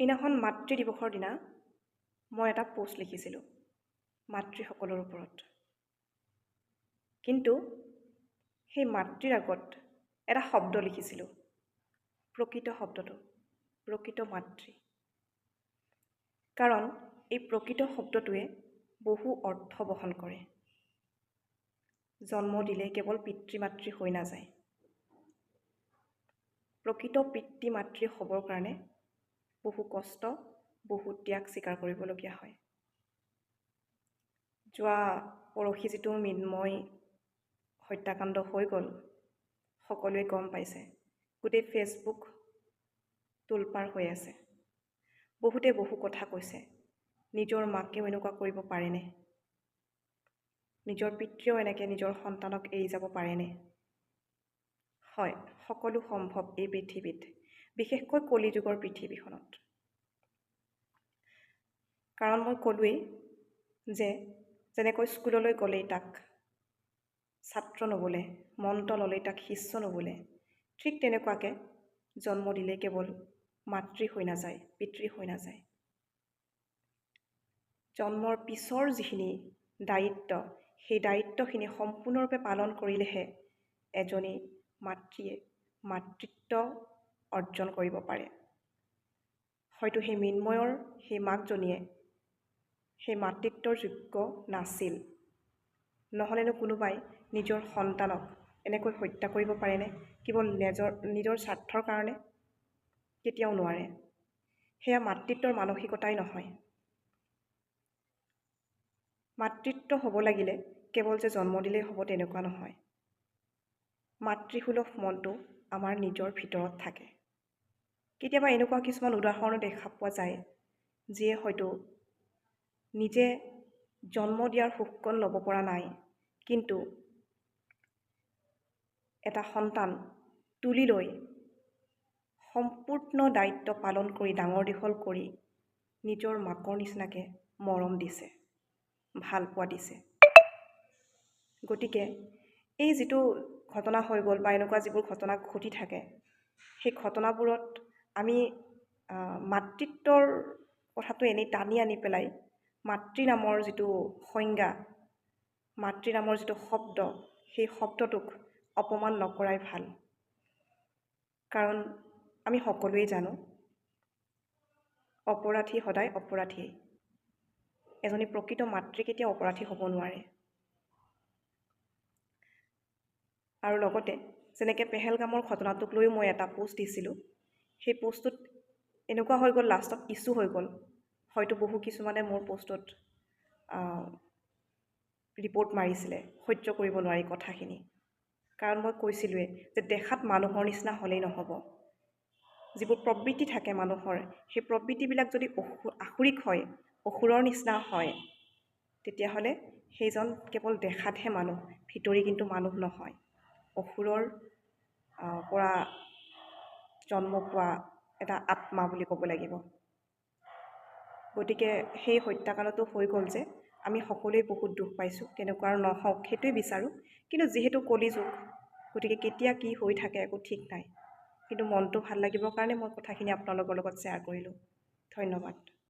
সেইদিনাখন মাতৃ দিৱসৰ দিনা মই এটা পোষ্ট লিখিছিলোঁ মাতৃসকলৰ ওপৰত। কিন্তু সেই মাতৃৰ আগত এটা শব্দ লিখিছিলোঁ প্ৰকৃত শব্দটো প্ৰকৃত মাতৃ। কাৰণ এই প্ৰকৃত শব্দটোৱে বহু অৰ্থ বহন কৰে। জন্ম দিলে কেৱল পিতৃ মাতৃ হৈ নাযায়। প্ৰকৃত পিতৃ মাতৃ হ'বৰ কাৰণে বহু কষ্ট বহু ত্যাগ স্বীকাৰ কৰিবলগীয়া হয়। যোৱা পৰহি যিটো মৃন্ময় হত্যাকাণ্ড হৈ গ'ল সকলোৱে গম পাইছে। গোটেই ফেচবুক তোলপাৰ হৈ আছে। বহুতে বহু কথা কৈছে। নিজৰ মাকেও এনেকুৱা কৰিব পাৰেনে? নিজৰ পিতৃয়েও এনেকৈ নিজৰ সন্তানক এৰি যাব পাৰেনে? হয় সকলো সম্ভৱ এই পৃথিৱীত। বিশেষকৈ কলিযুগৰ পৃথিৱীখনত। কাৰণ মই ক'লোৱেই যে যেনেকৈ স্কুললৈ গ'লেই তাক ছাত্ৰ নবোলে মন্ত্ৰ ল'লেই তাক শিষ্য নবোলে ঠিক তেনেকুৱাকৈ জন্ম দিলেই কেৱল মাতৃ হৈ নাযায় পিতৃ হৈ নাযায়। জন্মৰ পিছৰ যিখিনি দায়িত্ব সেই দায়িত্বখিনি সম্পূৰ্ণৰূপে পালন কৰিলেহে এজনী মাতৃয়ে মাতৃত্ব অৰ্জন কৰিব পাৰে। হয়তো সেই মৃন্ময়ৰ সেই মাকজনীয়ে সেই মাতৃত্বৰ যোগ্য নাছিল। নহ'লেনো কোনোবাই নিজৰ সন্তানক এনেকৈ হত্যা কৰিব পাৰেনে? কেৱল নিজৰ নিজৰ স্বাৰ্থৰ কাৰণে? কেতিয়াও নোৱাৰে। সেয়া মাতৃত্বৰ মানসিকতাই নহয়। মাতৃত্ব হ'ব লাগিলে কেৱল যে জন্ম দিলেই হ'ব তেনেকুৱা নহয়। মাতৃসুলভ মনটো আমাৰ নিজৰ ভিতৰত থাকে। কেতিয়াবা এনেকুৱা কিছুমান উদাহৰণো দেখা পোৱা যায় যিয়ে হয়তো নিজে জন্ম দিয়াৰ সুখকণ ল'ব পৰা নাই কিন্তু এটা সন্তান তুলি লৈ সম্পূৰ্ণ দায়িত্ব পালন কৰি ডাঙৰ দীঘল কৰি নিজৰ মাকৰ নিচিনাকৈ মৰম দিছে ভালপোৱা দিছে। গতিকে এই যিটো ঘটনা হৈ গ'ল বা এনেকুৱা যিবোৰ ঘটনা ঘটি থাকে সেই ঘটনাবোৰত আমি মাতৃত্বৰ কথাটো এনেই টানি আনি পেলাই মাতৃ নামৰ যিটো সংজ্ঞা মাতৃ নামৰ যিটো শব্দ সেই শব্দটোক অপমান নকৰাই ভাল। কাৰণ আমি সকলোৱেই জানো অপৰাধী সদায় অপৰাধীয়েই। এজনী প্ৰকৃত মাতৃ কেতিয়াও অপৰাধী হ'ব নোৱাৰে। আৰু লগতে যেনেকৈ পেহেলগামৰ ঘটনাটোক লৈও মই এটা পোষ্ট দিছিলোঁ। সেই পোষ্টটোত এনেকুৱা হৈ গ'ল লাষ্টত ইছ্যু হৈ গ'ল। হয়তো বহু কিছুমানে মোৰ পোষ্টত ৰিপৰ্ট মাৰিছিলে সহ্য কৰিব নোৱাৰি কথাখিনি। কাৰণ মই কৈছিলোঁৱেই যে দেখাত মানুহৰ নিচিনা হ'লেই নহ'ব। যিবোৰ প্ৰবৃত্তি থাকে মানুহৰ সেই প্ৰবৃত্তিবিলাক যদি অসু আসুৰিক হয় অসুৰৰ নিচিনা হয় তেতিয়াহ'লে সেইজন কেৱল দেখাতহে মানুহ ভিতৰি কিন্তু মানুহ নহয়। অসুৰৰ পৰা জন্ম পোৱা এটা আত্মা বুলি ক'ব লাগিব। গতিকে সেই হত্যাকাণ্ডটো হৈ গ'ল যে আমি সকলোৱে বহুত দুখ পাইছোঁ তেনেকুৱা আৰু নহওক সেইটোৱে বিচাৰোঁ। কিন্তু যিহেতু কলিযুগ গতিকে কেতিয়া কি হৈ থাকে একো ঠিক নাই। কিন্তু মনটো ভাল লাগিবৰ কাৰণে মই কথাখিনি আপোনালোকৰ লগত শ্বেয়াৰ কৰিলোঁ। ধন্যবাদ।